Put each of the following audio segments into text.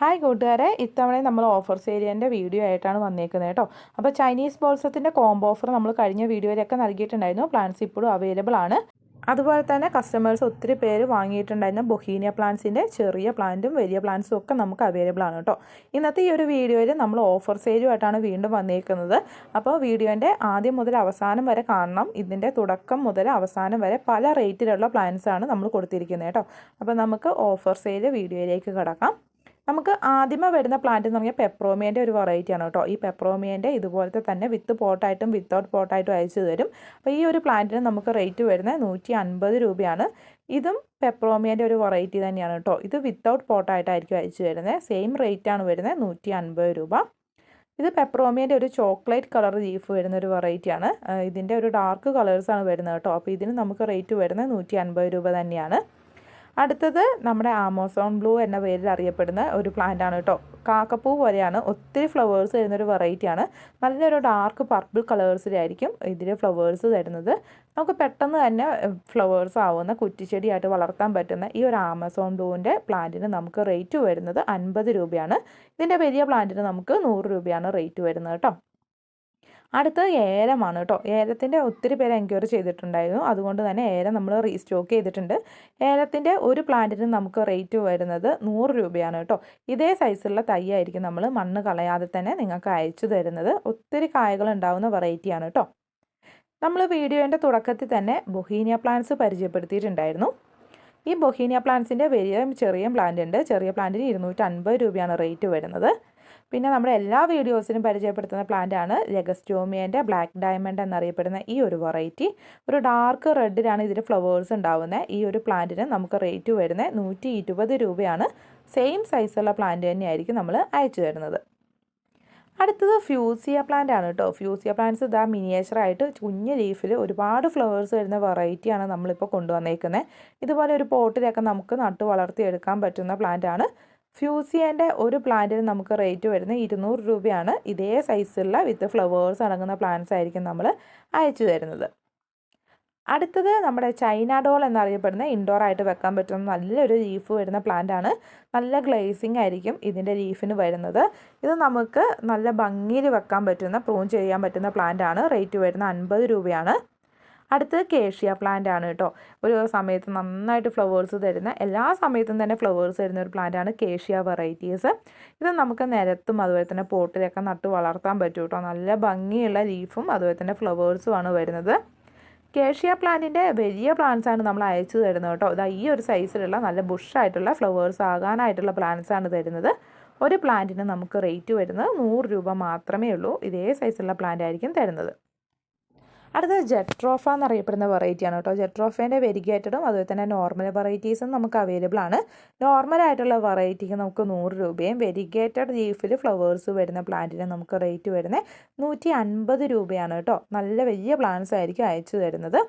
Hi കൂട്ടുകാരെ. ഇത്തവണ നമ്മൾ ഓഫർ സേരിയന്റെ വീഡിയോ ആയിട്ടാണ് വന്നേക്കുന്നത് കേട്ടോ. അപ്പോൾ ചൈനീസ് ബോൾസത്തിന്റെ കോംബോ ഓഫർ നമ്മൾ കഴിഞ്ഞ വീഡിയോയിലൊക്കെ നൽകിയിട്ടുണ്ടായിരുന്നു. പ്ലാൻസ് ഇപ്പോഴും അവൈലബിൾ ആണ്. അതുപോലെ തന്നെ കസ്റ്റമേഴ്സ് ഒത്തിരി പേര് വാങ്ങിയിട്ടുണ്ടായിരുന്ന ബൊഹീനിയ പ്ലാന്റ്സിന്റെ ചെറിയ പ്ലാന്റും വലിയ പ്ലാന്റ്സും ഒക്കെ നമുക്ക് അവൈലബിൾ ആണ് കേട്ടോ. ഇന്നത്തെ ഈ ഒരു വീഡിയോയിൽ നമ്മൾ ഓഫർ സെയിലുമായിട്ടാണ് വീണ്ടും വന്നേക്കുന്നത്. അപ്പോൾ വീഡിയോന്റെ ആദ്യം മുതൽ അവസാനം വരെ കാണണം. ഇതിന്റെ തുടക്കം മുതൽ അവസാനം വരെ പല റേറ്റിലുള്ള പ്ലാന്റ്സ് ആണ് നമ്മൾ കൊടുത്തിരിക്കുന്നത് കേട്ടോ. അപ്പോൾ നമുക്ക് ഓഫർ സെയിൽ വീഡിയോയിലേക്ക് കിടക്കാം. നമുക്ക് ആദ്യമേ വരുന്ന പ്ലാന്റ് എന്ന് പറഞ്ഞാൽ പെപ്രോമിയന്റെ ഒരു വെറൈറ്റിയാണ് കേട്ടോ. ഈ പെപ്രോമിയന്റെ ഇതുപോലത്തെ തന്നെ വിത്ത് പോട്ടായിട്ടും വിത്തൗട്ട് പോട്ടായിട്ടും അയച്ചു തരും. അപ്പോൾ ഈ ഒരു പ്ലാന്റിന് നമുക്ക് റേറ്റ് വരുന്നത് നൂറ്റി അൻപത് രൂപയാണ്. ഇതും പെപ്രോമിയന്റെ ഒരു വെറൈറ്റി തന്നെയാണ് കേട്ടോ. ഇത് വിത്തൗട്ട് പോട്ടായിട്ടായിരിക്കും അയച്ചു വരുന്നത് സെയിം റേറ്റാണ് വരുന്നത് നൂറ്റി അൻപത് രൂപ. ഇത് പെപ്രോമിയന്റെ ഒരു ചോക്ലേറ്റ് കളർ ലീഫ് വരുന്ന ഒരു വെറൈറ്റിയാണ് ഇതിന്റെ ഒരു ഡാർക്ക് കളേഴ്സാണ് വരുന്നത് കേട്ടോ. അപ്പോൾ ഇതിന് നമുക്ക് റേറ്റ് വരുന്നത് നൂറ്റി രൂപ തന്നെയാണ്. അടുത്തത് നമ്മുടെ ആമസോൺ ബ്ലൂ എന്ന പേരിൽ അറിയപ്പെടുന്ന ഒരു പ്ലാന്റ് ആണ് കേട്ടോ. കാക്കപ്പൂ പോലെയാണ് ഒത്തിരി ഫ്ലവേഴ്സ് തരുന്നൊരു വെറൈറ്റിയാണ് നല്ലൊരു ഡാർക്ക് പർപ്പിൾ കളേഴ്സിലായിരിക്കും ഇതിൽ ഫ്ലവേഴ്സ് തരുന്നത്. നമുക്ക് പെട്ടെന്ന് തന്നെ ഫ്ലവേഴ്സ് ആവുന്ന കുറ്റിച്ചെടിയായിട്ട് വളർത്താൻ പറ്റുന്ന ഈ ഒരു ആമസോൺ ബ്ലൂവിന്റെ പ്ലാന്റിന് നമുക്ക് റേറ്റ് വരുന്നത് അൻപത് രൂപയാണ്. ഇതിന്റെ വലിയ പ്ലാന്റിന് നമുക്ക് നൂറ് രൂപയാണ് റേറ്റ് വരുന്നത് കേട്ടോ. അടുത്തത് ഏലമാണ് കേട്ടോ. ഏലത്തിന്റെ ഒത്തിരി പേര് എൻക്വയറി ചെയ്തിട്ടുണ്ടായിരുന്നു. അതുകൊണ്ട് തന്നെ ഏലം നമ്മൾ റീസ്റ്റോക്ക് ചെയ്തിട്ടുണ്ട്. ഏലത്തിന്റെ ഒരു പ്ലാന്റിന് നമുക്ക് റേറ്റ് വരുന്നത് നൂറ് രൂപയാണ് കേട്ടോ. ഇതേ സൈസുള്ള തൈ ആയിരിക്കും നമ്മൾ മണ്ണ് കളയാതെ തന്നെ നിങ്ങൾക്ക് അയച്ചു തരുന്നത്. ഒത്തിരി കായകൾ ഉണ്ടാവുന്ന വെറൈറ്റിയാണ് കേട്ടോ. നമ്മൾ വീഡിയോന്റെ തുടക്കത്തിൽ തന്നെ ബൊഹീനിയ പ്ലാന്റ്സ് പരിചയപ്പെടുത്തിയിട്ടുണ്ടായിരുന്നു. ഈ ബൊഹീനിയ പ്ലാന്റ്സിന്റെ വലിയ ചെറിയ പ്ലാന്റ് ഉണ്ട്. ചെറിയ പ്ലാന്റിന് ഇരുന്നൂറ്റൻപത് രൂപയാണ് റേറ്റ് വരുന്നത്. പിന്നെ നമ്മുടെ എല്ലാ വീഡിയോസിനും പരിചയപ്പെടുത്തുന്ന പ്ലാന്റ് ആണ് ലെഗസ്റ്റോമിയന്റെ ബ്ലാക്ക് ഡയമണ്ട് എന്നറിയപ്പെടുന്ന ഈ ഒരു വെറൈറ്റി ഒരു ഡാർക്ക് റെഡിലാണ് ഇതിൽ ഫ്ലവേഴ്സ് ഉണ്ടാവുന്നത്. ഈ ഒരു പ്ലാന്റിന് നമുക്ക് റേറ്റ് വരുന്നത് നൂറ്റി രൂപയാണ്. സെയിം സൈസുള്ള പ്ലാന്റ് തന്നെയായിരിക്കും നമ്മൾ അയച്ചു തരുന്നത്. അടുത്തത് ഫ്യൂസിയ പ്ലാന്റ് ആണ് കേട്ടോ ഫ്യൂസിയ പ്ലാന്റ്സ് ഇതാ മിനിയേച്ചറായിട്ട് കുഞ്ഞ് ലീഫിൽ ഒരുപാട് ഫ്ലവേഴ്സ് വരുന്ന വെറൈറ്റിയാണ് നമ്മളിപ്പോൾ കൊണ്ടുവന്നേക്കുന്നത് ഇതുപോലെ ഒരു പോട്ടിലൊക്കെ നമുക്ക് നട്ട് വളർത്തിയെടുക്കാൻ പറ്റുന്ന പ്ലാന്റ് ആണ്. ഫ്യൂസിയന്റെ ഒരു പ്ലാന്റിന് നമുക്ക് റേറ്റ് വരുന്നത് ഇരുന്നൂറ് രൂപയാണ്. ഇതേ സൈസുള്ള വിത്ത് ഫ്ലവേഴ്സ് അടങ്ങുന്ന പ്ലാന്റ്സ് ആയിരിക്കും നമ്മൾ അയച്ചു തരുന്നത്. അടുത്തത് നമ്മുടെ ചൈന ഡോൾ എന്നറിയപ്പെടുന്ന ഇൻഡോർ ആയിട്ട് വെക്കാൻ പറ്റുന്ന നല്ലൊരു ലീഫ് വരുന്ന പ്ലാന്റ് ആണ്. നല്ല ഗ്ലേസിംഗ് ആയിരിക്കും ഇതിന്റെ ലീഫിന് വരുന്നത്. ഇത് നമുക്ക് നല്ല ഭംഗിയിൽ വെക്കാൻ പറ്റുന്ന പ്രൂൺ ചെയ്യാൻ പറ്റുന്ന പ്ലാന്റ് ആണ്. റേറ്റ് വരുന്ന അൻപത് രൂപയാണ്. അടുത്തത് കേഷ്യ പ്ലാന്റ് ആണ് കേട്ടോ. ഒരു സമയത്ത് നന്നായിട്ട് ഫ്ലവേഴ്സ് തരുന്ന എല്ലാ സമയത്തും തന്നെ ഫ്ലവേഴ്സ് തരുന്ന ഒരു പ്ലാന്റ് ആണ് കേഷ്യ വെറൈറ്റീസ് ഇത് നമുക്ക് നിരത്തും അതുപോലെ തന്നെ പോട്ടിലൊക്കെ നട്ട് വളർത്താൻ പറ്റും കേട്ടോ. നല്ല ഭംഗിയുള്ള ലീഫും അതുപോലെ തന്നെ ഫ്ലവേഴ്സും ആണ് വരുന്നത്. കേഷ്യ പ്ലാന്റിന്റെ വലിയ പ്ലാന്റ്സ് ആണ് നമ്മൾ അയച്ചു തരുന്നത് കേട്ടോ. ഇതാ ഈ ഒരു സൈസിലുള്ള നല്ല ബുഷായിട്ടുള്ള ഫ്ലവേഴ്സ് ആകാനായിട്ടുള്ള പ്ലാന്റ്സ് ആണ് തരുന്നത്. ഒരു പ്ലാന്റിന് നമുക്ക് റേറ്റ് വരുന്നത് നൂറ് രൂപ മാത്രമേ ഉള്ളൂ. ഇതേ സൈസുള്ള പ്ലാന്റ് ആയിരിക്കും തരുന്നത്. അടുത്തത് ജെട്രോഫ എന്നറിയപ്പെടുന്ന വെറൈറ്റിയാണ് കേട്ടോ. ജെട്രോഫേന്റെ വെരിഗേറ്റഡും അതുപോലെ തന്നെ നോർമൽ വെറൈറ്റീസും നമുക്ക് അവൈലബിൾ ആണ്. നോർമൽ ആയിട്ടുള്ള വെറൈറ്റിക്ക് നമുക്ക് നൂറ് രൂപയും വെരിഗേറ്റഡ് ലീഫിൽ ഫ്ലവേഴ്സ് വരുന്ന പ്ലാന്റിന് നമുക്ക് റേറ്റ് വരുന്നത് നൂറ്റി അൻപത് രൂപയാണ് കേട്ടോ. നല്ല വലിയ പ്ലാന്റ്സ് ആയിരിക്കും അയച്ചു തരുന്നത്.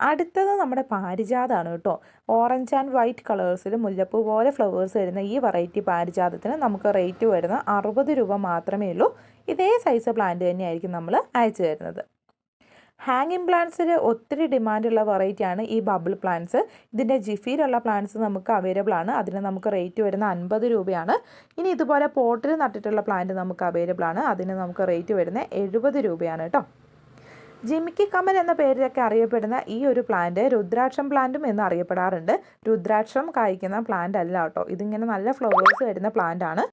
അടുത്തത് നമ്മുടെ പാരിജാതമാണ് കേട്ടോ. ഓറഞ്ച് ആൻഡ് വൈറ്റ് കളേഴ്സിൽ മുല്ലപ്പൂ പോലെ ഫ്ലവേഴ്സ് വരുന്ന ഈ വെറൈറ്റി പാരിജാതത്തിന് നമുക്ക് റേറ്റ് വരുന്ന അറുപത് രൂപ മാത്രമേ ഉള്ളൂ. ഇതേ സൈസ് പ്ലാന്റ് തന്നെയായിരിക്കും നമ്മൾ അയച്ചു തരുന്നത്. ഹാങ്ങിങ് പ്ലാന്റ്സിൽ ഒത്തിരി ഡിമാൻഡുള്ള വെറൈറ്റിയാണ് ഈ ബബിൾ പ്ലാന്റ്സ് ഇതിന്റെ ജിഫിയിലുള്ള പ്ലാന്റ്സ് നമുക്ക് അവൈലബിൾ ആണ്. അതിന് നമുക്ക് റേറ്റ് വരുന്ന അൻപത് രൂപയാണ്. ഇനി ഇതുപോലെ പോട്ടിൽ നട്ടിട്ടുള്ള പ്ലാന്റ് നമുക്ക് അവൈലബിൾ ആണ്. അതിന് നമുക്ക് റേറ്റ് വരുന്നത് എഴുപത് രൂപയാണ് കേട്ടോ ജിമിക്കി കമൽ എന്ന പേരിലൊക്കെ അറിയപ്പെടുന്ന ഈ ഒരു പ്ലാന്റ് രുദ്രാക്ഷം പ്ലാന്റും എന്ന് അറിയപ്പെടാറുണ്ട് രുദ്രാക്ഷം കായ്ക്കുന്ന പ്ലാന്റ് അല്ല കേട്ടോ ഇതിങ്ങനെ നല്ല ഫ്ലവേഴ്സ് വരുന്ന പ്ലാന്റ് ആണ്.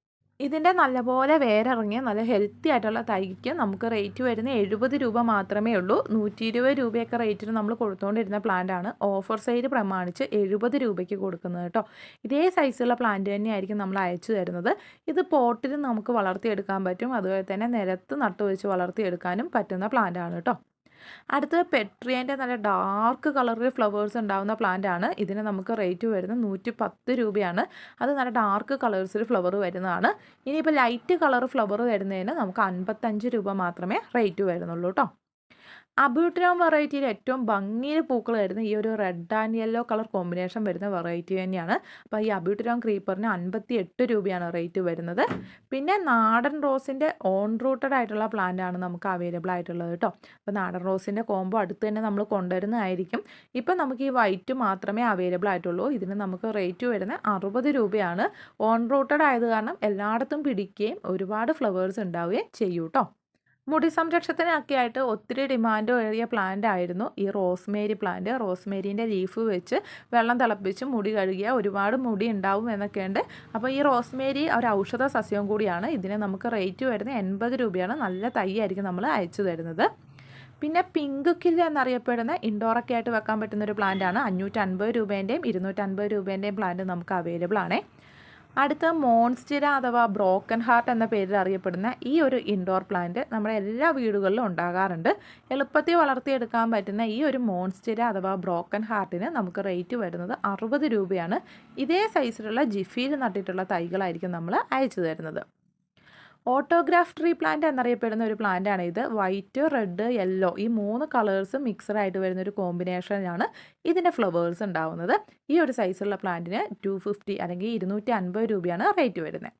ഇതിന്റെ നല്ലപോലെ വേരിറങ്ങിയ നല്ല ഹെൽത്തി ആയിട്ടുള്ള തൈക്ക് നമുക്ക് റേറ്റ് വരുന്ന എഴുപത് രൂപ മാത്രമേ ഉള്ളൂ. നൂറ്റി ഇരുപത് രൂപയൊക്കെ റേറ്റിന് നമ്മൾ കൊടുത്തുകൊണ്ടിരുന്ന പ്ലാന്റ് ആണ്. ഓഫർ സൈഡ് പ്രമാണിച്ച് എഴുപത് രൂപയ്ക്ക് കൊടുക്കുന്നത് കേട്ടോ ഇതേ സൈസുള്ള പ്ലാന്റ് തന്നെയായിരിക്കും നമ്മൾ അയച്ചു തരുന്നത്. ഇത് പോട്ടിൽ നമുക്ക് വളർത്തിയെടുക്കാൻ പറ്റും. അതുപോലെ തന്നെ നിലത്ത് നട്ടുവെച്ച് വളർത്തിയെടുക്കാനും പറ്റുന്ന പ്ലാന്റ് ആണ് കേട്ടോ അടുത്തത് പെട്രിയന്റെ നല്ല ഡാർക്ക് കളറിൽ ഫ്ലവേഴ്സ് ഉണ്ടാകുന്ന പ്ലാന്റ് ആണ്. ഇതിന് നമുക്ക് റേറ്റ് വരുന്നത് നൂറ്റി പത്ത് രൂപയാണ്. അത് നല്ല ഡാർക്ക് കളേഴ്സിൽ ഫ്ലവർ വരുന്നതാണ്. ഇനിയിപ്പോൾ ലൈറ്റ് കളർ ഫ്ലവർ വരുന്നതിന് നമുക്ക് അൻപത്തഞ്ച് രൂപ മാത്രമേ റേറ്റ് വരുന്നുള്ളൂ കേട്ടോ അബ്യൂട്ടിനോം വെറൈറ്റിയിൽ ഏറ്റവും ഭംഗിയിൽ പൂക്കൾ വരുന്ന ഈ ഒരു red and yellow colour combination വരുന്ന വെറൈറ്റി തന്നെയാണ്. അപ്പോൾ ഈ അബ്യൂട്ടിനോം ക്രീപ്പറിന് അൻപത്തി എട്ട് രൂപയാണ് റേറ്റ് വരുന്നത്. പിന്നെ നാടൻ റോസിന്റെ ഓൺ റൂട്ടഡ് ആയിട്ടുള്ള പ്ലാന്റ് ആണ് നമുക്ക് അവൈലബിൾ ആയിട്ടുള്ളത് കേട്ടോ. അപ്പോൾ നാടൻ റോസിന്റെ കോംബോ അടുത്ത് തന്നെ നമ്മൾ കൊണ്ടുവരുന്നതായിരിക്കും. ഇപ്പം നമുക്ക് ഈ വൈറ്റ് മാത്രമേ അവൈലബിൾ ആയിട്ടുള്ളൂ. ഇതിന് നമുക്ക് റേറ്റ് വരുന്നത് അറുപത് രൂപയാണ്. ഓൺ റൂട്ടഡ് ആയത് കാരണം എല്ലായിടത്തും പിടിക്കുകയും ഒരുപാട് ഫ്ലവേഴ്സ് ഉണ്ടാവുകയും ചെയ്യും കേട്ടോ. മുടി സംരക്ഷണത്തിനൊക്കെയായിട്ട് ഒത്തിരി ഡിമാൻഡ് ഏറിയ പ്ലാന്റ് ആയിരുന്നു. ഈ റോസ്മേരി പ്ലാന്റ് റോസ്മേരിന്റെ ലീഫ് വെച്ച് വെള്ളം തിളപ്പിച്ച് മുടി കഴുകിയാൽ ഒരുപാട് മുടി ഉണ്ടാവും എന്നൊക്കെയുണ്ട്. അപ്പോൾ ഈ റോസ്മേരി ഒരു ഔഷധ സസ്യവും കൂടിയാണ്. ഇതിന് നമുക്ക് റേറ്റ് വരുന്നത് എൺപത് രൂപയാണ്. നല്ല തൈ നമ്മൾ അയച്ചു തരുന്നത്. പിന്നെ പിങ്ക് കില്ല എന്നറിയപ്പെടുന്ന ഇൻഡോറൊക്കെ ആയിട്ട് വെക്കാൻ പറ്റുന്ന ഒരു പ്ലാന്റ് ആണ്. അഞ്ഞൂറ്റൻപത് രൂപേന്റെയും ഇരുന്നൂറ്റൻപത് രൂപേന്റെയും പ്ലാന്റ് നമുക്ക് അവൈലബിൾ ആണ്. അടുത്ത മോൺസ്റ്റിര അഥവാ ബ്രോക്കൺ ഹാർട്ട് എന്ന പേരിൽ അറിയപ്പെടുന്ന ഈ ഒരു ഇൻഡോർ പ്ലാന്റ് നമ്മുടെ എല്ലാ വീടുകളിലും ഉണ്ടാകാറുണ്ട്. എളുപ്പത്തിൽ വളർത്തിയെടുക്കാൻ പറ്റുന്ന ഈ ഒരു മോൺസ്റ്റിര അഥവാ ബ്രോക്കൺ ഹാർട്ടിന് നമുക്ക് റേറ്റ് വരുന്നത് അറുപത് രൂപയാണ്. ഇതേ സൈസിലുള്ള ജിഫിയിൽ നട്ടിട്ടുള്ള തൈകളായിരിക്കും നമ്മൾ അയച്ചു തരുന്നത്. ഓട്ടോഗ്രാഫ് ട്രീ പ്ലാന്റ് എന്നറിയപ്പെടുന്ന ഒരു പ്ലാന്റാണ് ഇത്. വൈറ്റ് റെഡ് യെല്ലോ ഈ മൂന്ന് കളേഴ്സ് മിക്സഡ് ആയിട്ട് വരുന്ന ഒരു കോമ്പിനേഷനാണ് ഇതിന്റെ ഫ്ലവേഴ്സ് ഉണ്ടാവുന്നത്. ഈ ഒരു സൈസുള്ള പ്ലാന്റിന് ടു ഫിഫ്റ്റി അല്ലെങ്കിൽ ഇരുന്നൂറ്റി അൻപത് രൂപയാണ് റേറ്റ് വരുന്നത്.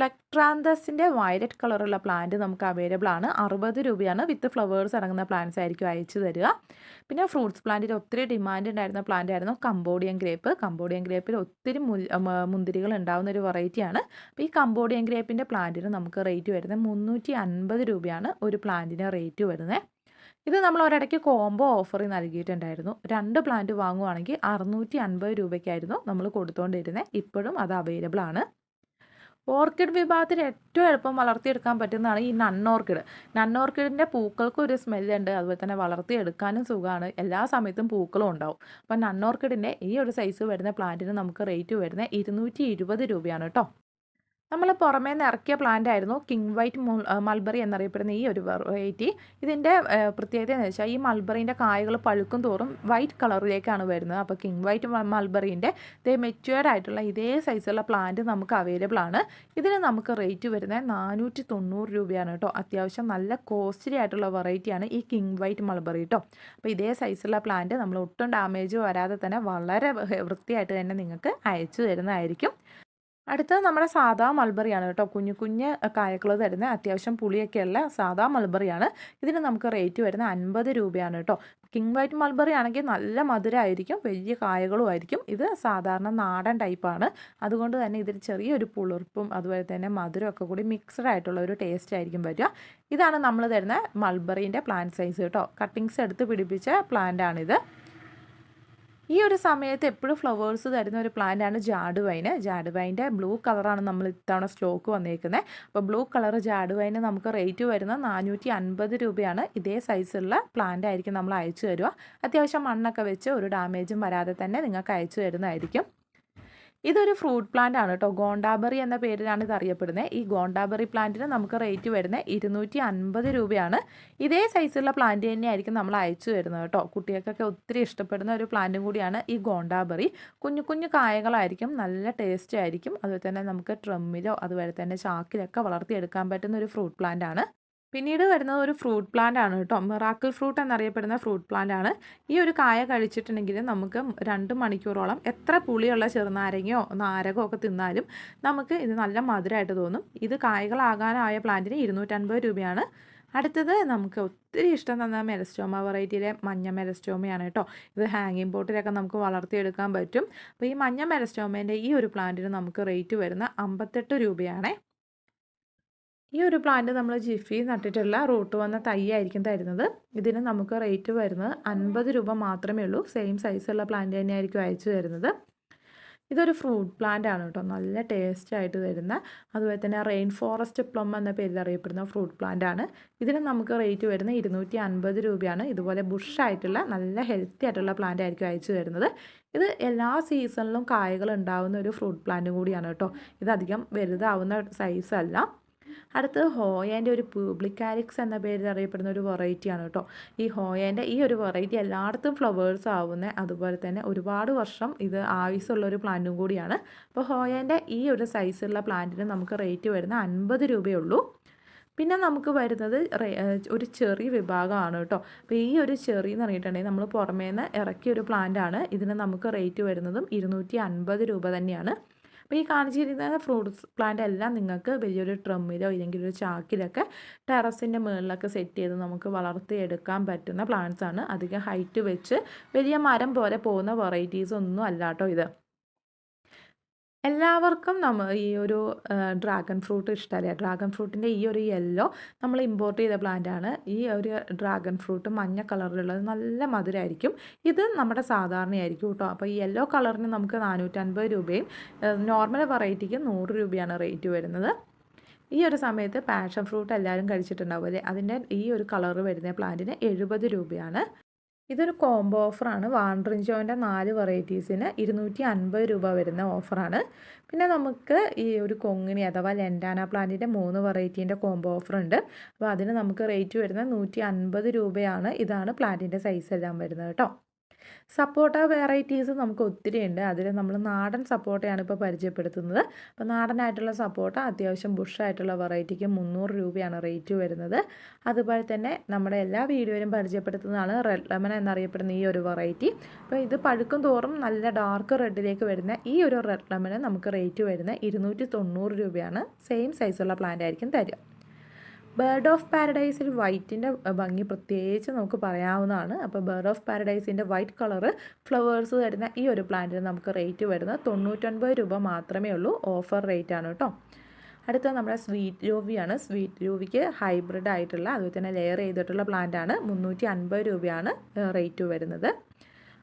പ്ലക്ട്രാന്തസിന്റെ വയലറ്റ് കളറുള്ള പ്ലാന്റ് നമുക്ക് അവൈലബിൾ ആണ്. അറുപത് രൂപയാണ്. വിത്ത് ഫ്ലവേഴ്സ് അടങ്ങുന്ന പ്ലാന്റ്സ് ആയിരിക്കും അയച്ചു തരിക. പിന്നെ ഫ്രൂട്ട്സ് പ്ലാന്റിൽ ഒത്തിരി ഡിമാൻഡ് ഉണ്ടായിരുന്ന പ്ലാന്റ് ആയിരുന്നു കമ്പോഡിയൻ ഗ്രേപ്പ്. കമ്പോഡിയൻ ഗ്രേപ്പിൽ ഒത്തിരി മുന്തിരികൾ ഉണ്ടാകുന്ന ഒരു വെറൈറ്റിയാണ് അപ്പോൾ ഈ കമ്പോഡിയൻ ഗ്രേപ്പിന്റെ പ്ലാന്റിന് നമുക്ക് റേറ്റ് വരുന്നത് മുന്നൂറ്റി അൻപത് രൂപയാണ് ഒരു പ്ലാന്റിന് റേറ്റ് വരുന്നത് ഇത് നമ്മൾ ഒരിടയ്ക്ക് കോംബോ ഓഫർ നൽകിയിട്ടുണ്ടായിരുന്നു. രണ്ട് പ്ലാന്റ് വാങ്ങുവാണെങ്കിൽ അറുന്നൂറ്റി അൻപത് രൂപയ്ക്കായിരുന്നു നമ്മൾ കൊടുത്തുകൊണ്ടിരുന്നത് ഇപ്പോഴും അത് അവൈലബിൾ ആണ്. ഓർക്കിഡ് വിഭാഗത്തിൽ ഏറ്റവും എളുപ്പം വളർത്തിയെടുക്കാൻ പറ്റുന്നതാണ് ഈ നന്നോർക്കിഡ് ഓർക്കിഡിന്റെ പൂക്കൾക്കും ഒരു സ്മെല്ലുണ്ട് അതുപോലെ തന്നെ വളർത്തിയെടുക്കാനും സുഖമാണ്. എല്ലാ സമയത്തും പൂക്കളും ഉണ്ടാവും. അപ്പം നൺ ഓർക്കിഡിന്റെ ഈ ഒരു സൈസ് വരുന്ന പ്ലാന്റിന് നമുക്ക് റേറ്റ് വരുന്നത് ഇരുന്നൂറ്റി രൂപയാണ് കേട്ടോ. നമ്മൾ പുറമേ നിന്ന് ഇറക്കിയ പ്ലാന്റ് ആയിരുന്നു കിങ് വൈറ്റ് മൾബറി എന്നറിയപ്പെടുന്ന ഈ ഒരു വെറൈറ്റി ഇതിന്റെ പ്രത്യേകത എന്ന് വെച്ചാൽ ഈ മൾബറിന്റെ കായകൾ പഴുക്കും തോറും വൈറ്റ് കളറിലേക്കാണ് വരുന്നത്. അപ്പോൾ കിങ് വൈറ്റ് മൾബറിന്റെ ഇതേ മെച്യൂർഡ് ആയിട്ടുള്ള ഇതേ സൈസുള്ള പ്ലാന്റ് നമുക്ക് അവൈലബിൾ ആണ്. ഇതിന് നമുക്ക് റേറ്റ് വരുന്നത് നാനൂറ്റി തൊണ്ണൂറ് രൂപയാണ് കേട്ടോ. അത്യാവശ്യം നല്ല കോസ്റ്റ്ലി ആയിട്ടുള്ള വെറൈറ്റിയാണ് ഈ കിങ് വൈറ്റ് മൾബറി കേട്ടോ അപ്പോൾ ഇതേ സൈസുള്ള പ്ലാന്റ് നമ്മൾ ഒട്ടും ഡാമേജ് വരാതെ തന്നെ വളരെ വൃത്തിയായിട്ട് തന്നെ നിങ്ങൾക്ക് അയച്ചു തരുന്നതായിരിക്കും. അടുത്തത് നമ്മുടെ സാധാ മൾബറിയാണ് കേട്ടോ. കുഞ്ഞു കുഞ്ഞ് കായക്കൾ തരുന്ന അത്യാവശ്യം പുളിയൊക്കെയുള്ള സാധാ മൾബറിയാണ്. ഇതിന് നമുക്ക് റേറ്റ് വരുന്ന അൻപത് രൂപയാണ് കേട്ടോ. കിങ് വൈറ്റ് മൾബറി ആണെങ്കിൽ നല്ല മധുരമായിരിക്കും വലിയ കായകളും ആയിരിക്കും. ഇത് സാധാരണ നാടൻ ടൈപ്പാണ് അതുകൊണ്ട് തന്നെ ഇതിൽ ചെറിയൊരു പുളിർപ്പും അതുപോലെ തന്നെ മധുരമൊക്കെ കൂടി മിക്സ്ഡ് ആയിട്ടുള്ള ഒരു ടേസ്റ്റ് ആയിരിക്കും വരിക. ഇതാണ് നമ്മൾ തരുന്ന മൾബറീന്റെ പ്ലാന്റ് സൈസ് കേട്ടോ. കട്ടിങ്സ് എടുത്ത് പിടിപ്പിച്ച പ്ലാന്റ് ആണിത്. ഈ ഒരു സമയത്ത് എപ്പോഴും ഫ്ലവേഴ്സ് തരുന്ന ഒരു പ്ലാന്റ് ആണ് ജാഡ് വൈന് ജാഡ് വൈന്റെ ബ്ലൂ കളറാണ് നമ്മൾ ഇത്തവണ സ്റ്റോക്ക് വന്നേക്കുന്നത് അപ്പോൾ ബ്ലൂ കളർ ജാഡ് വൈന് നമുക്ക് റേറ്റ് വരുന്നത് നാനൂറ്റി അൻപത് രൂപയാണ്. ഇതേ സൈസുള്ള പ്ലാന്റ് ആയിരിക്കും നമ്മൾ അയച്ചു തരുക അത്യാവശ്യം മണ്ണൊക്കെ വെച്ച് ഒരു ഡാമേജും വരാതെ തന്നെ നിങ്ങൾക്ക് അയച്ചു തരുന്നതായിരിക്കും. ഇതൊരു ഫ്രൂട്ട് പ്ലാന്റ് ആണ് കേട്ടോ ഗോണ്ടാബറി എന്ന പേരിലാണ് ഇത് അറിയപ്പെടുന്നത്. ഈ ഗോണ്ടാബറി പ്ലാന്റിന് നമുക്ക് റേറ്റ് വരുന്നത് ഇരുന്നൂറ്റി അൻപത് രൂപയാണ്. ഇതേ സൈസുള്ള പ്ലാന്റ് തന്നെയായിരിക്കും നമ്മൾ അയച്ചു വരുന്നത് കേട്ടോ കുട്ടികൾക്കൊക്കെ ഒത്തിരി ഇഷ്ടപ്പെടുന്ന ഒരു പ്ലാന്റും കൂടിയാണ് ഈ ഗോണ്ടാബറി. കുഞ്ഞു കുഞ്ഞു കായകളായിരിക്കും നല്ല ടേസ്റ്റ് ആയിരിക്കും. അതുപോലെ തന്നെ നമുക്ക് ട്രമ്മിലോ അതുപോലെ തന്നെ ചാക്കിലൊക്കെ വളർത്തിയെടുക്കാൻ പറ്റുന്ന ഒരു ഫ്രൂട്ട് പ്ലാന്റ് ആണ്. പിന്നീട് വരുന്നത് ഒരു ഫ്രൂട്ട് പ്ലാന്റ് ആണ് കേട്ടോ. മിറാക്കിൾ ഫ്രൂട്ട് എന്നറിയപ്പെടുന്ന ഫ്രൂട്ട് പ്ലാന്റ് ആണ്. ഈ ഒരു കായ കഴിച്ചിട്ടുണ്ടെങ്കിൽ നമുക്ക് രണ്ട് മണിക്കൂറോളം എത്ര പുളിയുള്ള ചെറുനാരങ്ങയോ നാരകമോ ഒക്കെ തിന്നാലും നമുക്ക് ഇത് നല്ല മധുരമായിട്ട് തോന്നും. ഇത് കായകളാകാനായ പ്ലാന്റിന് ഇരുന്നൂറ്റൻപത് രൂപയാണ്. അടുത്തത് നമുക്ക് ഒത്തിരി ഇഷ്ടം തന്ന മെലസ്റ്റോമ വെറൈറ്റിയിലെ മഞ്ഞ മെലസ്റ്റോമയാണ് കേട്ടോ. ഇത് ഹാങ്ങിങ് പോട്ടിലൊക്കെ നമുക്ക് വളർത്തിയെടുക്കാൻ പറ്റും. അപ്പോൾ ഈ മഞ്ഞ മെലസ്റ്റോമേന്റെ ഈ ഒരു പ്ലാന്റിന് നമുക്ക് റേറ്റ് വരുന്ന അമ്പത്തെട്ട് രൂപയാണേ. ഈ ഒരു പ്ലാന്റ് നമ്മൾ ജിഫി നട്ടിട്ടുള്ള റൂട്ട് വന്ന തൈ ആയിരിക്കും തരുന്നത്. ഇതിന് നമുക്ക് റേറ്റ് വരുന്നത് അൻപത് രൂപ മാത്രമേ ഉള്ളൂ. സെയിം സൈസുള്ള പ്ലാന്റ് തന്നെയായിരിക്കും അയച്ചു തരുന്നത്. ഇതൊരു ഫ്രൂട്ട് പ്ലാന്റ് ആണ് കേട്ടോ. നല്ല ടേസ്റ്റ് ആയിട്ട് തരുന്ന അതുപോലെ തന്നെ റെയിൻ ഫോറസ്റ്റ് പ്ലം എന്ന പേരിൽ അറിയപ്പെടുന്ന ഫ്രൂട്ട് പ്ലാന്റ് ആണ്. ഇതിന് നമുക്ക് റേറ്റ് വരുന്നത് ഇരുന്നൂറ്റി അൻപത് രൂപയാണ്. ഇതുപോലെ ബുഷായിട്ടുള്ള നല്ല ഹെൽത്തി ആയിട്ടുള്ള പ്ലാന്റ് ആയിരിക്കും അയച്ചു തരുന്നത്. ഇത് എല്ലാ സീസണിലും കായകൾ ഉണ്ടാവുന്ന ഒരു ഫ്രൂട്ട് പ്ലാന്റും കൂടിയാണ് കേട്ടോ. ഇതധികം വലുതാവുന്ന സൈസല്ല അടുത്തത് ഹോയേന്റെ ഒരു പ്യൂബ്ലിക്കാലിക്സ് എന്ന പേരിൽ അറിയപ്പെടുന്ന ഒരു വെറൈറ്റിയാണ് കേട്ടോ. ഈ ഹോയേന്റെ ഈ ഒരു വെറൈറ്റി എല്ലായിടത്തും ഫ്ലവേഴ്സ് ആവുന്ന അതുപോലെ തന്നെ ഒരുപാട് വർഷം ഇത് ആയുസ്സുള്ള ഒരു പ്ലാന്റും കൂടിയാണ്. അപ്പോൾ ഹോയേന്റെ ഈ ഒരു സൈസുള്ള പ്ലാന്റിന് നമുക്ക് റേറ്റ് വരുന്ന അൻപത് രൂപയുള്ളൂ. പിന്നെ നമുക്ക് വരുന്നത് ഒരു ചെറിയ വിഭാഗമാണ് കേട്ടോ. അപ്പോൾ ഈ ഒരു ചെറി എന്ന് പറഞ്ഞിട്ടുണ്ടെങ്കിൽ നമ്മൾ പുറമേ നിന്ന് ഇറക്കിയ ഒരു പ്ലാന്റ് ആണ്. ഇതിന് നമുക്ക് റേറ്റ് വരുന്നതും ഇരുന്നൂറ്റി അൻപത് രൂപ തന്നെയാണ്. അപ്പോൾ ഈ കാണിച്ചിരിക്കുന്ന ഫ്രൂട്ട്സ് പ്ലാന്റ് എല്ലാം നിങ്ങൾക്ക് വലിയൊരു ട്രമ്മിലോ ഇല്ലെങ്കിൽ ഒരു ചാക്കിലൊക്കെ ടെറസിന്റെ മുകളിലൊക്കെ സെറ്റ് ചെയ്ത് നമുക്ക് വളർത്തിയെടുക്കാൻ പറ്റുന്ന പ്ലാന്റ്സ് ആണ് അധികം ഹൈറ്റ് വെച്ച് വലിയ മരം പോലെ പോകുന്ന വെറൈറ്റീസ് ഒന്നും അല്ല കേട്ടോ ഇത്. എല്ലാവർക്കും നമ്മ ഈ ഒരു ഡ്രാഗൺ ഫ്രൂട്ട് ഇഷ്ടമല്ലേ ഡ്രാഗൺ ഫ്രൂട്ടിന്റെ ഈ ഒരു യെല്ലോ നമ്മൾ ഇമ്പോർട്ട് ചെയ്ത പ്ലാന്റ് ആണ്. ഈ ഒരു ഡ്രാഗൺ ഫ്രൂട്ട് മഞ്ഞ കളറിലുള്ളത് നല്ല മധുരമായിരിക്കും ഇത് നമ്മുടെ സാധാരണയായിരിക്കും കേട്ടോ. അപ്പോൾ ഈ യെല്ലോ കളറിന് നമുക്ക് നാനൂറ്റൻപത് രൂപയും നോർമൽ വെറൈറ്റിക്ക് നൂറ് രൂപയാണ് റേറ്റ് വരുന്നത്. ഈ ഒരു സമയത്ത് പാഷൻ ഫ്രൂട്ട് എല്ലാവരും കഴിച്ചിട്ടുണ്ടാവും അല്ലേ? അതിന്റെ ഈ ഒരു കളറ് വരുന്ന പ്ലാന്റിന് എഴുപത് രൂപയാണ്. ഇതൊരു കോംബോ ഓഫറാണ് വാൻഡ്രിഞ്ചോന്റെ നാല് വെറൈറ്റീസിന് ഇരുന്നൂറ്റി അൻപത് രൂപ വരുന്ന ഓഫറാണ് പിന്നെ നമുക്ക് ഈ ഒരു കൊങ്ങിണി അഥവാ ലെൻഡാന പ്ലാന്റിന്റെ മൂന്ന് വെറൈറ്റീന്റെ കോംബോ ഓഫർ ഉണ്ട്. അപ്പോൾ അതിന് നമുക്ക് റേറ്റ് വരുന്നത് നൂറ്റി രൂപയാണ്. ഇതാണ് പ്ലാന്റിന്റെ സൈസ് എല്ലാം വരുന്നത് കേട്ടോ. സപ്പോട്ട വെറൈറ്റീസ് നമുക്ക് ഒത്തിരി ഉണ്ട്. അതിൽ നമ്മൾ നാടൻ സപ്പോട്ടയാണ് ഇപ്പോൾ പരിചയപ്പെടുത്തുന്നത്. അപ്പോൾ നാടനായിട്ടുള്ള സപ്പോട്ട അത്യാവശ്യം ബുഷായിട്ടുള്ള വെറൈറ്റിക്ക് മുന്നൂറ് രൂപയാണ് റേറ്റ് വരുന്നത്. അതുപോലെ തന്നെ നമ്മുടെ എല്ലാ വീഡിയോയിലും പരിചയപ്പെടുത്തുന്നതാണ് റെഡ് ലെമൺ എന്നറിയപ്പെടുന്ന ഈ ഒരു വെറൈറ്റി. അപ്പോൾ ഇത് പഴുക്കും തോറും നല്ല ഡാർക്ക് റെഡിലേക്ക് വരുന്ന ഈ ഒരു റെഡ് ലെമന് നമുക്ക് റേറ്റ് വരുന്നത് ഇരുന്നൂറ്റി രൂപയാണ്. സെയിം സൈസുള്ള പ്ലാന്റ് ആയിരിക്കും തരിക. ബേർഡ് ഓഫ് പാരഡൈസിൽ വൈറ്റിന്റെ ഭംഗി പ്രത്യേകിച്ച് നമുക്ക് പറയാവുന്നതാണ്. അപ്പോൾ ബേർഡ് ഓഫ് പാരഡൈസിന്റെ വൈറ്റ് കളറ് ഫ്ലവേഴ്സ് തരുന്ന ഈ ഒരു പ്ലാന്റിന് നമുക്ക് റേറ്റ് വരുന്നത് തൊണ്ണൂറ്റൊൻപത് രൂപ മാത്രമേ ഉള്ളൂ. ഓഫർ റേറ്റ് ആണ് കേട്ടോ. അടുത്ത നമ്മുടെ സ്വീറ്റ് രൂപിയാണ് സ്വീറ്റ് രൂപിക്ക് ഹൈബ്രിഡ് ആയിട്ടുള്ള അതുപോലെ തന്നെ ലെയർ ചെയ്തിട്ടുള്ള പ്ലാന്റ് ആണ്. മുന്നൂറ്റി അൻപത് രൂപയാണ് റേറ്റ് വരുന്നത്.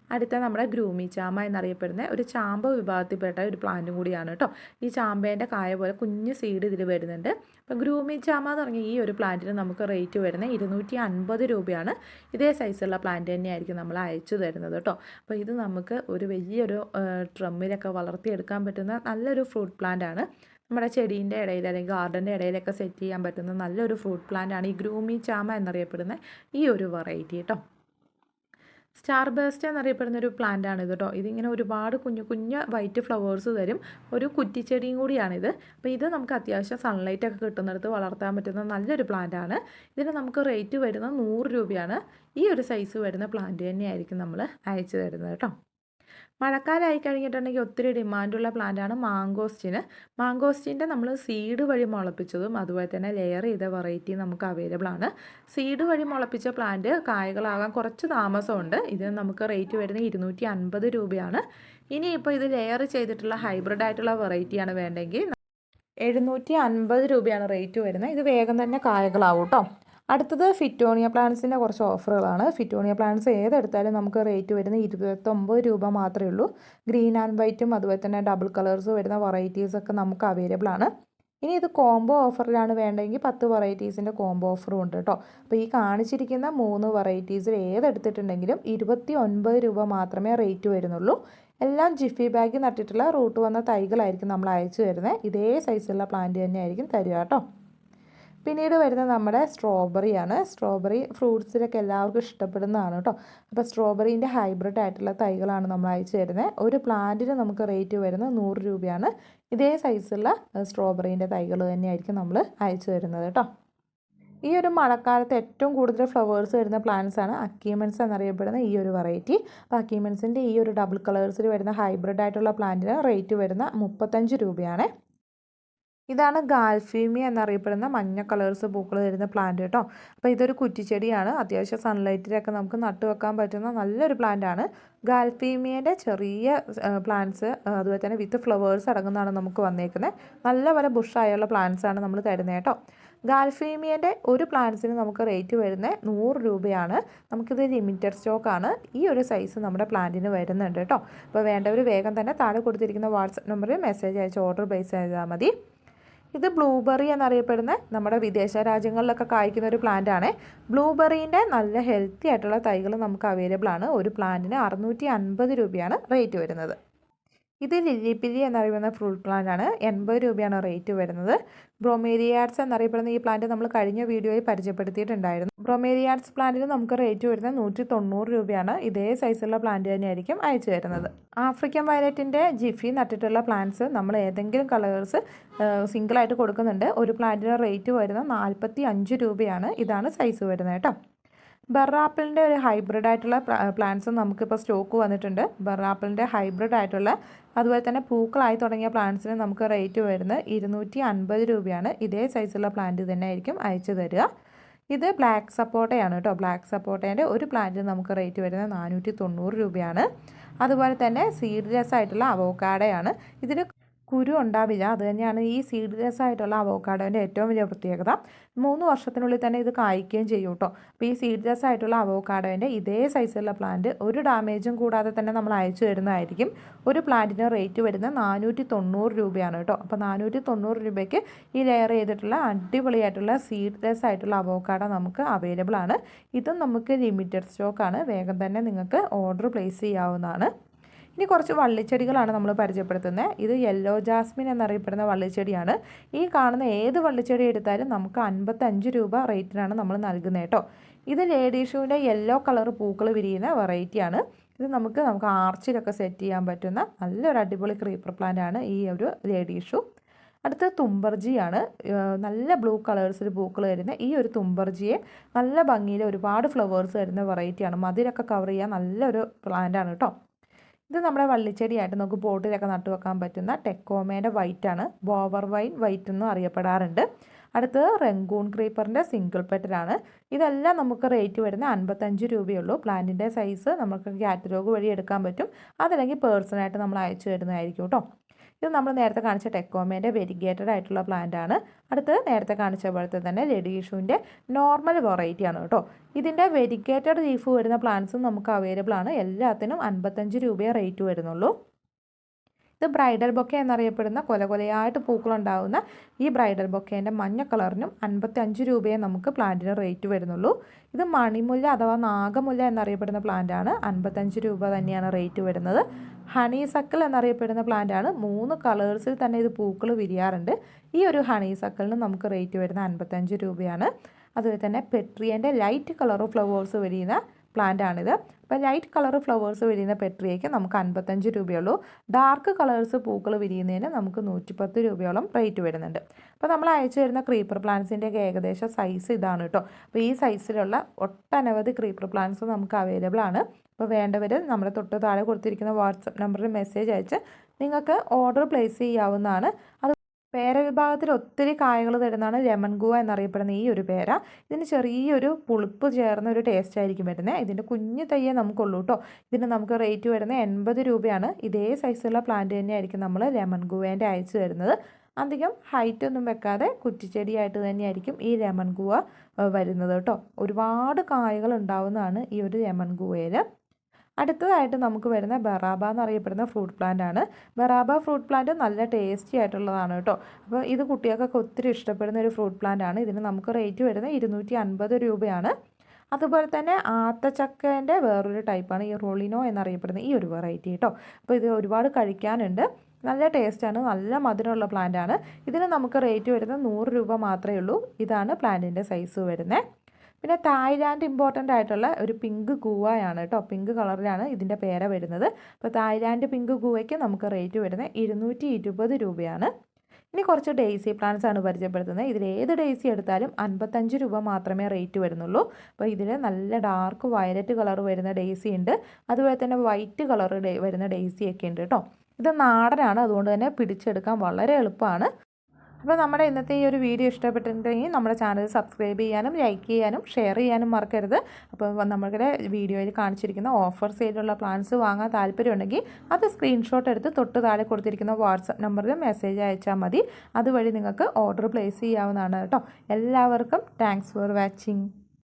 അടുത്ത നമ്മുടെ ഗ്രൂമി ചാമ എന്നറിയപ്പെടുന്ന ഒരു ചാമ്പ വിഭാഗത്തിൽപ്പെട്ട ഒരു പ്ലാന്റും കൂടിയാണ് കേട്ടോ ഈ ചാമ്പേന്റെ കായ പോലെ കുഞ്ഞ് സീഡ് ഇതിൽ വരുന്നുണ്ട്. അപ്പോൾ ഗ്രൂമി ചാമ എന്ന് പറഞ്ഞ ഈ ഒരു പ്ലാന്റിന് നമുക്ക് റേറ്റ് വരുന്നത് ഇരുന്നൂറ്റി അൻപത് രൂപയാണ്. ഇതേ സൈസുള്ള പ്ലാന്റ് തന്നെയായിരിക്കും നമ്മൾ അയച്ചു തരുന്നത് കേട്ടോ അപ്പോൾ ഇത് നമുക്ക് ഒരു വലിയൊരു ട്രമ്മിലൊക്കെ വളർത്തിയെടുക്കാൻ പറ്റുന്ന നല്ലൊരു ഫ്രൂട്ട് പ്ലാന്റ് ആണ്. നമ്മുടെ ചെടീന്റെ ഇടയിൽ അല്ലെങ്കിൽ ഗാർഡന്റെ ഇടയിലൊക്കെ സെറ്റ് ചെയ്യാൻ പറ്റുന്ന നല്ലൊരു ഫ്രൂട്ട് പ്ലാന്റ് ആണ് ഈ ഗ്രൂമി ചാമ എന്നറിയപ്പെടുന്ന ഈ ഒരു വെറൈറ്റി കേട്ടോ സ്റ്റാർ ബേസ്റ്റ് എന്നറിയപ്പെടുന്ന ഒരു പ്ലാന്റ് ആണ് ഇത് കേട്ടോ ഇതിങ്ങനെ ഒരുപാട് കുഞ്ഞു കുഞ്ഞു വൈറ്റ് ഫ്ലവേഴ്സ് തരും. ഒരു കുറ്റിച്ചെടിയും കൂടിയാണിത്. അപ്പോൾ ഇത് നമുക്ക് അത്യാവശ്യം സൺലൈറ്റ് ഒക്കെ കിട്ടുന്നിടത്ത് വളർത്താൻ പറ്റുന്ന നല്ലൊരു പ്ലാന്റ് ആണ് ഇതിന് നമുക്ക് റേറ്റ് വരുന്നത് നൂറ് രൂപയാണ്. ഈ ഒരു സൈസ് വരുന്ന പ്ലാന്റ് തന്നെയായിരിക്കും നമ്മൾ അയച്ചു തരുന്നത് കേട്ടോ മഴക്കാലമായി കഴിഞ്ഞിട്ടുണ്ടെങ്കിൽ ഒത്തിരി ഡിമാൻഡുള്ള പ്ലാന്റാണ് മാങ്കോസ്റ്റിന്. മാങ്കോസ്റ്റിന്റെ നമ്മൾ സീഡ് വഴി മുളപ്പിച്ചതും അതുപോലെ തന്നെ ലെയർ ചെയ്ത വെറൈറ്റി നമുക്ക് അവൈലബിൾ ആണ്. സീഡ് വഴി മുളപ്പിച്ച പ്ലാന്റ് കായകളാകാൻ കുറച്ച് താമസമുണ്ട്. ഇതിന് നമുക്ക് റേറ്റ് വരുന്നത് ഇരുന്നൂറ്റി അൻപത് രൂപയാണ്. ഇനിയിപ്പോൾ ഇത് ലെയർ ചെയ്തിട്ടുള്ള ഹൈബ്രിഡ് ആയിട്ടുള്ള വെറൈറ്റിയാണ് വേണ്ടെങ്കിൽ. എഴുന്നൂറ്റി അൻപത് രൂപയാണ് റേറ്റ് വരുന്നത്. ഇത് വേഗം തന്നെ കായകളാവും കേട്ടോ അടുത്തത് ഫിറ്റോണിയ പ്ലാന്റ്സിന്റെ കുറച്ച് ഓഫറുകളാണ് ഫിറ്റോണിയ പ്ലാന്റ്സ് ഏതെടുത്താലും നമുക്ക് റേറ്റ് വരുന്നത് ഇരുപത്തൊമ്പത് രൂപ മാത്രമേ ഉള്ളൂ. ഗ്രീൻ ആൻഡ് വൈറ്റും അതുപോലെ തന്നെ ഡബിൾ കളേഴ്സ് വരുന്ന വെറൈറ്റീസൊക്കെ നമുക്ക് അവൈലബിൾ ആണ്. ഇനി ഇത് കോംബോ ഓഫറിലാണ് വേണ്ടതെങ്കിൽ പത്ത് വെറൈറ്റീസിന്റെ കോംബോ ഓഫറും ഉണ്ട് കേട്ടോ. അപ്പോൾ ഈ കാണിച്ചിരിക്കുന്ന മൂന്ന് വെറൈറ്റീസിൽ ഏതെടുത്തിട്ടുണ്ടെങ്കിലും ഇരുപത്തി ഒൻപത് രൂപ മാത്രമേ റേറ്റ് വരുന്നുള്ളൂ. എല്ലാം ജിഫി ബാഗ് നട്ടിട്ടുള്ള റൂട്ട് വന്ന തൈകളായിരിക്കും നമ്മൾ അയച്ചു തരുന്നത്. ഇതേ സൈസുള്ള പ്ലാന്റ് തന്നെയായിരിക്കും തരിക കേട്ടോ. പിന്നീട് വരുന്നത് നമ്മുടെ സ്ട്രോബെറിയാണ് സ്ട്രോബെറി ഫ്രൂട്ട്സിലൊക്കെ എല്ലാവർക്കും ഇഷ്ടപ്പെടുന്നതാണ് കേട്ടോ. അപ്പോൾ സ്ട്രോബെറീന്റെ ഹൈബ്രിഡ് ആയിട്ടുള്ള തൈകളാണ് നമ്മൾ അയച്ചു തരുന്നത്. ഒരു പ്ലാന്റിന് നമുക്ക് റേറ്റ് വരുന്നത് നൂറ് രൂപയാണ്. ഇതേ സൈസുള്ള സ്ട്രോബെറീന്റെ തൈകൾ തന്നെയായിരിക്കും നമ്മൾ അയച്ചു തരുന്നത് കേട്ടോ. ഈ ഒരു മഴക്കാലത്ത് ഏറ്റവും കൂടുതൽ ഫ്ലവേഴ്സ് വരുന്ന പ്ലാന്റ്സ് ആണ് അക്കീമെൻസ് എന്നറിയപ്പെടുന്ന ഈ ഒരു വെറൈറ്റി അപ്പോൾ അക്കീമെൻസിന്റെ ഈ ഒരു ഡബിൾ കളേഴ്സിൽ വരുന്ന ഹൈബ്രിഡ് ആയിട്ടുള്ള പ്ലാന്റിന് റേറ്റ് വരുന്ന മുപ്പത്തഞ്ച് രൂപയാണ്. ഇതാണ് ഗാൽഫീമി എന്നറിയപ്പെടുന്ന മഞ്ഞ കളേഴ്സ് പൂക്കൾ തരുന്ന പ്ലാന്റ് കേട്ടോ. അപ്പോൾ ഇതൊരു കുറ്റിച്ചെടിയാണ്. അത്യാവശ്യം സൺലൈറ്റിലൊക്കെ നമുക്ക് നട്ടു വെക്കാൻ പറ്റുന്ന നല്ലൊരു പ്ലാന്റാണ് ഗാൽഫീമിയന്റെ ചെറിയ പ്ലാന്റ്സ് അതുപോലെ തന്നെ വിത്ത് ഫ്ലവേഴ്സ് അടങ്ങുന്നതാണ് നമുക്ക് വന്നേക്കുന്നത് നല്ല പല ബുഷായുള്ള പ്ലാന്റ്സ് ആണ് നമ്മൾ തരുന്നത് കേട്ടോ. ഗാൽഫീമിയന്റെ ഒരു പ്ലാന്റ്സിന് നമുക്ക് റേറ്റ് വരുന്നത് നൂറ് രൂപയാണ്. നമുക്കിത് ലിമിറ്റഡ് സ്റ്റോക്കാണ് ഈ ഒരു സൈസ് നമ്മുടെ പ്ലാന്റിന് വരുന്നുണ്ട് കേട്ടോ. അപ്പോൾ വേണ്ടവർ വേഗം തന്നെ താഴെ കൊടുത്തിരിക്കുന്ന വാട്സപ്പ് നമ്പറിൽ മെസ്സേജ് അയച്ച് ഓർഡർ പ്ലേസ് ചെയ്താൽ മതി. ഇത് ബ്ലൂബെറി എന്നറിയപ്പെടുന്ന നമ്മുടെ വിദേശ രാജ്യങ്ങളിലൊക്കെ കായ്ക്കുന്ന ഒരു പ്ലാന്റ് ആണ്. ബ്ലൂബെറീന്റെ നല്ല ഹെൽത്തി ആയിട്ടുള്ള തൈകൾ നമുക്ക് അവൈലബിൾ ആണ്. ഒരു പ്ലാന്റിന് അറുന്നൂറ്റി രൂപയാണ് റേറ്റ് വരുന്നത്. ഇത് ലില്ലിപ്പിരി എന്നറിയപ്പെടുന്ന ഫ്രൂട്ട് പ്ലാന്റ് ആണ്. എൺപത് രൂപയാണ് റേറ്റ് വരുന്നത്. ബ്രോമേരിയാഡ്സ് എന്നറിയപ്പെടുന്ന ഈ പ്ലാന്റ് നമ്മൾ കഴിഞ്ഞ വീഡിയോയിൽ പരിചയപ്പെടുത്തിയിട്ടുണ്ടായിരുന്നു. ബ്രോമേരിയാഡ്സ് പ്ലാന്റിന് നമുക്ക് റേറ്റ് വരുന്നത് നൂറ്റി തൊണ്ണൂറ് രൂപയാണ്. ഇതേ സൈസുള്ള പ്ലാന്റ് തന്നെയായിരിക്കും അയച്ചു തരുന്നത്. ആഫ്രിക്കൻ വയലറ്റിന്റെ ജിഫി നട്ടിട്ടുള്ള പ്ലാന്റ്സ് നമ്മൾ ഏതെങ്കിലും കളേഴ്സ് സിംഗിളായിട്ട് കൊടുക്കുന്നുണ്ട്. ഒരു പ്ലാന്റിന് റേറ്റ് വരുന്നത് നാൽപ്പത്തി അഞ്ച് രൂപയാണ്. ഇതാണ് സൈസ് വരുന്നത് കേട്ടോ. ബെറാപ്പിളിന്റെ ഒരു ഹൈബ്രിഡ് ആയിട്ടുള്ള പ്ലാന്റ്സും നമുക്കിപ്പോൾ സ്റ്റോക്ക് വന്നിട്ടുണ്ട്. ബെറാപ്പിളിന്റെ ഹൈബ്രിഡ് ആയിട്ടുള്ള അതുപോലെ തന്നെ പൂക്കളായി തുടങ്ങിയ പ്ലാന്റ്സിന് നമുക്ക് റേറ്റ് വരുന്നത് ഇരുന്നൂറ്റി അൻപത് രൂപയാണ്. ഇതേ സൈസുള്ള പ്ലാന്റ് തന്നെ ആയിരിക്കും അയച്ചു തരിക. ഇത് ബ്ലാക്ക് സപ്പോട്ടയാണ് കേട്ടോ. ബ്ലാക്ക് സപ്പോട്ടേന്റെ ഒരു പ്ലാന്റിന് നമുക്ക് റേറ്റ് വരുന്നത് നാനൂറ്റി തൊണ്ണൂറ് രൂപയാണ്. അതുപോലെ തന്നെ സീഡ്ലെസ് ആയിട്ടുള്ള അവോക്കാഡയാണ് ഇതിന് കുരു ഉണ്ടാവില്ല. അത് തന്നെയാണ് ഈ സീഡ്ലെസ് ആയിട്ടുള്ള അവോക്കാഡോന്റെ ഏറ്റവും വലിയ പ്രത്യേകത. മൂന്ന് വർഷത്തിനുള്ളിൽ തന്നെ ഇത് കായ്ക്കുകയും ചെയ്യും കേട്ടോ അപ്പോൾ ഈ സീഡ്ലെസ് ആയിട്ടുള്ള അവോക്കാഡോന്റെ ഇതേ സൈസിലുള്ള പ്ലാന്റ് ഒരു ഡാമേജും കൂടാതെ തന്നെ നമ്മൾ അയച്ചു തരുന്നതായിരിക്കും. ഒരു പ്ലാന്റിന് റേറ്റ് വരുന്നത് നാനൂറ്റി തൊണ്ണൂറ് രൂപയാണ് കേട്ടോ അപ്പോൾ നാനൂറ്റി തൊണ്ണൂറ് രൂപയ്ക്ക് ഈ ലെയർ ചെയ്തിട്ടുള്ള അടിപൊളിയായിട്ടുള്ള സീഡ്ലെസ് ആയിട്ടുള്ള അവോക്കാഡോ നമുക്ക് അവൈലബിൾ ആണ് ഇതും നമുക്ക് ലിമിറ്റഡ് സ്റ്റോക്കാണ്. വേഗം തന്നെ നിങ്ങൾക്ക് ഓർഡർ പ്ലേസ് ചെയ്യാവുന്നതാണ്. ഇനി കുറച്ച് വള്ളിച്ചെടികളാണ് നമ്മൾ പരിചയപ്പെടുത്തുന്നത്. ഇത് യെല്ലോ ജാസ്മിൻ എന്നറിയപ്പെടുന്ന വള്ളിച്ചെടിയാണ്. ഈ കാണുന്ന ഏത് വള്ളിച്ചെടി എടുത്താലും നമുക്ക് അൻപത്തഞ്ച് രൂപ റേറ്റിനാണ് നമ്മൾ നൽകുന്നത് കേട്ടോ. ഇത് ലേഡീഷൂവിന്റെ യെല്ലോ കളർ പൂക്കൾ വിരിയുന്ന വെറൈറ്റിയാണ് ഇത് നമുക്ക് നമുക്ക് ആർച്ചിലൊക്കെ സെറ്റ് ചെയ്യാൻ പറ്റുന്ന നല്ലൊരു അടിപൊളി ക്രീപ്പർ പ്ലാന്റ് ആണ് ഈ ഒരു ലേഡീഷൂ അടുത്ത് തുമ്പർജിയാണ് നല്ല ബ്ലൂ കളേഴ്സിൽ പൂക്കൾ വരുന്ന ഈ ഒരു തുമ്പർജിയെ നല്ല ഭംഗിയിൽ ഒരുപാട് ഫ്ലവേഴ്സ് വരുന്ന വെറൈറ്റിയാണ് മതിലൊക്കെ കവർ ചെയ്യാൻ നല്ലൊരു പ്ലാന്റ് ആണ് കേട്ടോ. ഇത് നമ്മുടെ വള്ളിച്ചെടിയായിട്ട് നമുക്ക് പോട്ടിലൊക്കെ നട്ടു വെക്കാൻ പറ്റുന്ന ടെക്കോമേന്റെ ആണ് ബോവർ വൈൻ വൈറ്റ് എന്നും അറിയപ്പെടാറുണ്ട്. അടുത്തത് റെങ്കൂൺ ക്രീപ്പറിന്റെ സിംഗിൾ പെറ്റലാണ്. ഇതെല്ലാം നമുക്ക് റേറ്റ് വരുന്ന അൻപത്തഞ്ച് രൂപയുള്ളൂ. പ്ലാന്റിന്റെ സൈസ് നമുക്ക് കാറ്റലോഗ് വഴി എടുക്കാൻ പറ്റും. അതല്ലെങ്കിൽ പേഴ്സണായിട്ട് നമ്മൾ അയച്ചു തരുന്നതായിരിക്കും കേട്ടോ. ഇത് നമ്മൾ നേരത്തെ കാണിച്ച ടെക്കോമേന്റെ വെരിഗേറ്റഡ് ആയിട്ടുള്ള പ്ലാന്റ് ആണ് അടുത്ത് നേരത്തെ കാണിച്ച പോലത്തെ തന്നെ ലെഡീഷുവിന്റെ നോർമൽ വെറൈറ്റി ആണ് കേട്ടോ. ഇതിന്റെ വെരിഗേറ്റഡ് ലീഫ് വരുന്ന പ്ലാന്റ്സും നമുക്ക് അവൈലബിൾ ആണ്. എല്ലാത്തിനും അൻപത്തഞ്ച് രൂപയെ റേറ്റ് വരുന്നുള്ളൂ. ഇത് ബ്രൈഡൽ ബൊക്കെ എന്നറിയപ്പെടുന്ന കൊല കൊലയായിട്ട് പൂക്കളുണ്ടാകുന്ന ഈ ബ്രൈഡൽ ബൊക്കേന്റെ മഞ്ഞ കളറിനും അൻപത്തി അഞ്ച് രൂപയെ നമുക്ക് പ്ലാന്റിന് റേറ്റ് വരുന്നുള്ളൂ. ഇത് മണിമുല്ല അഥവാ നാഗമുല്ല എന്നറിയപ്പെടുന്ന പ്ലാന്റാണ് അൻപത്തഞ്ച് രൂപ തന്നെയാണ് റേറ്റ് വരുന്നത്. ഹണി സക്കിൾ എന്നറിയപ്പെടുന്ന ആണ്. മൂന്ന് കളേഴ്സിൽ തന്നെ ഇത് പൂക്കൾ വിരിയാറുണ്ട്. ഈ ഒരു ഹണി സക്കിളിന് നമുക്ക് റേറ്റ് വരുന്ന അൻപത്തഞ്ച് രൂപയാണ്. അതുപോലെ തന്നെ പെട്രിയന്റെ ലൈറ്റ് കളർ ഫ്ലവേഴ്സ് വിരിയുന്ന പ്ലാന്റ് ആണിത്. അപ്പോൾ ലൈറ്റ് കളർ ഫ്ലവേഴ്സ് വിരിയുന്ന പെട്രിയയ്ക്ക് നമുക്ക് അൻപത്തഞ്ച് രൂപയുള്ളൂ. ഡാർക്ക് കളേഴ്സ് പൂക്കൾ വിരിയുന്നതിന് നമുക്ക് നൂറ്റിപ്പത്ത് രൂപയോളം റേറ്റ് വരുന്നുണ്ട്. അപ്പോൾ നമ്മൾ അയച്ചു തരുന്ന ക്രീപ്പർ പ്ലാന്റ്സിന്റെയൊക്കെ ഏകദേശം സൈസ് ഇതാണ് കേട്ടോ. അപ്പോൾ ഈ സൈസിലുള്ള ഒട്ടനവധി ക്രീപ്പർ പ്ലാന്റ്സ് നമുക്ക് അവൈലബിൾ ആണ്. അപ്പോൾ വേണ്ടവർ നമ്മൾ തൊട്ട് താഴെ കൊടുത്തിരിക്കുന്ന വാട്സപ്പ് നമ്പറിൽ മെസ്സേജ് അയച്ച് നിങ്ങൾക്ക് ഓർഡർ പ്ലേസ് ചെയ്യാവുന്നതാണ്. അത് പേര വിഭാഗത്തിൽ ഒത്തിരി കായകൾ തരുന്നതാണ് ലെമൺ ഗുവ എന്നറിയപ്പെടുന്ന ഈ ഒരു പേര. ഇതിന് ചെറിയൊരു പുളിപ്പ് ചേർന്ന ഒരു ടേസ്റ്റ് ആയിരിക്കും വരുന്നത് ഇതിന്റെ കുഞ്ഞു തയ്യേ നമുക്കുള്ളൂ കേട്ടോ ഇതിന് നമുക്ക് റേറ്റ് വരുന്നത് എൺപത് രൂപയാണ്. ഇതേ സൈസുള്ള പ്ലാന്റ് തന്നെയായിരിക്കും നമ്മൾ ലെമൺ ഗുവേന്റെ അയച്ചു തരുന്നത്. അധികം ഹൈറ്റ് ഒന്നും വെക്കാതെ കുറ്റിച്ചെടിയായിട്ട് തന്നെയായിരിക്കും ഈ ലെമൺ ഗുവ വരുന്നത് കേട്ടോ ഒരുപാട് കായകൾ ഉണ്ടാവുന്നതാണ് ഈ ഒരു ലെമൺ ഗുവയിൽ അടുത്തതായിട്ട് നമുക്ക് വരുന്ന ബറാബ എന്ന് അറിയപ്പെടുന്ന ഫ്രൂട്ട് പ്ലാന്റ് ആണ്. ബറാബ ഫ്രൂട്ട് പ്ലാന്റ് നല്ല ടേസ്റ്റി ആയിട്ടുള്ളതാണ് കേട്ടോ. അപ്പോൾ ഇത് കുട്ടികൾക്കൊക്കെ ഒത്തിരി ഇഷ്ടപ്പെടുന്ന ഒരു ഫ്രൂട്ട് പ്ലാന്റ് ആണ്. ഇതിന് നമുക്ക് റേറ്റ് വരുന്നത് ഇരുന്നൂറ്റി രൂപയാണ്. അതുപോലെ തന്നെ ആത്തച്ചക്കേന്റെ വേറൊരു ടൈപ്പാണ് ഈ റോളിനോ എന്നറിയപ്പെടുന്ന ഈ ഒരു വെറൈറ്റി കേട്ടോ. അപ്പോൾ ഇത് ഒരുപാട് കഴിക്കാനുണ്ട്. നല്ല ടേസ്റ്റാണ് നല്ല മധുരമുള്ള പ്ലാന്റ് ആണ്. ഇതിന് നമുക്ക് റേറ്റ് വരുന്നത് നൂറ് രൂപ മാത്രമേ ഉള്ളൂ. ഇതാണ് പ്ലാന്റിന്റെ സൈസ് വരുന്നത്. പിന്നെ തായ്ലാൻഡ് ഇമ്പോർട്ടന്റ് ആയിട്ടുള്ള ഒരു പിങ്ക് കൂവയാണ് കേട്ടോ പിങ്ക് കളറിലാണ് ഇതിന്റെ പേര വരുന്നത്. അപ്പോൾ തായ്ലാൻഡ് പിങ്ക് കൂവയ്ക്ക് നമുക്ക് റേറ്റ് വരുന്നത് ഇരുന്നൂറ്റി രൂപയാണ്. ഇനി കുറച്ച് ഡെയ്സി പ്ലാന്റ്സ് ആണ് പരിചയപ്പെടുത്തുന്നത്. ഇതിൽ ഏത് ഡെയ്സി എടുത്താലും അൻപത്തഞ്ച് രൂപ മാത്രമേ റേറ്റ് വരുന്നുള്ളൂ. അപ്പോൾ ഇതിൽ നല്ല ഡാർക്ക് വയലറ്റ് കളർ വരുന്ന ഡെയ്സി ഉണ്ട്. അതുപോലെ തന്നെ വൈറ്റ് കളർ വരുന്ന ഡെയ്സി ഒക്കെ ഉണ്ട് കേട്ടോ ഇത് നാടനാണ്. അതുകൊണ്ട് തന്നെ പിടിച്ചെടുക്കാൻ വളരെ എളുപ്പമാണ്. അപ്പോൾ നമ്മുടെ ഇന്നത്തെ ഈ ഒരു വീഡിയോ ഇഷ്ടപ്പെട്ടിട്ടുണ്ടെങ്കിൽ നമ്മുടെ ചാനൽ സബ്സ്ക്രൈബ് ചെയ്യാനും ലൈക്ക് ചെയ്യാനും ഷെയർ ചെയ്യാനും മറക്കരുത്. അപ്പോൾ നമ്മുടെ വീഡിയോയിൽ കാണിച്ചിരിക്കുന്ന ഓഫർ സെയിലുള്ള പ്ലാൻസ് വാങ്ങാൻ താല്പര്യമുണ്ടെങ്കിൽ അത് സ്ക്രീൻഷോട്ട് എടുത്ത് തൊട്ട് താഴെ കൊടുത്തിരിക്കുന്ന വാട്സപ്പ് നമ്പറിൽ മെസ്സേജ് അയച്ചാൽ മതി. അതുവഴി നിങ്ങൾക്ക് ഓർഡർ പ്ലേസ് ചെയ്യാവുന്നതാണ് കേട്ടോ. എല്ലാവർക്കും താങ്ക്സ് ഫോർ വാച്ചിങ്.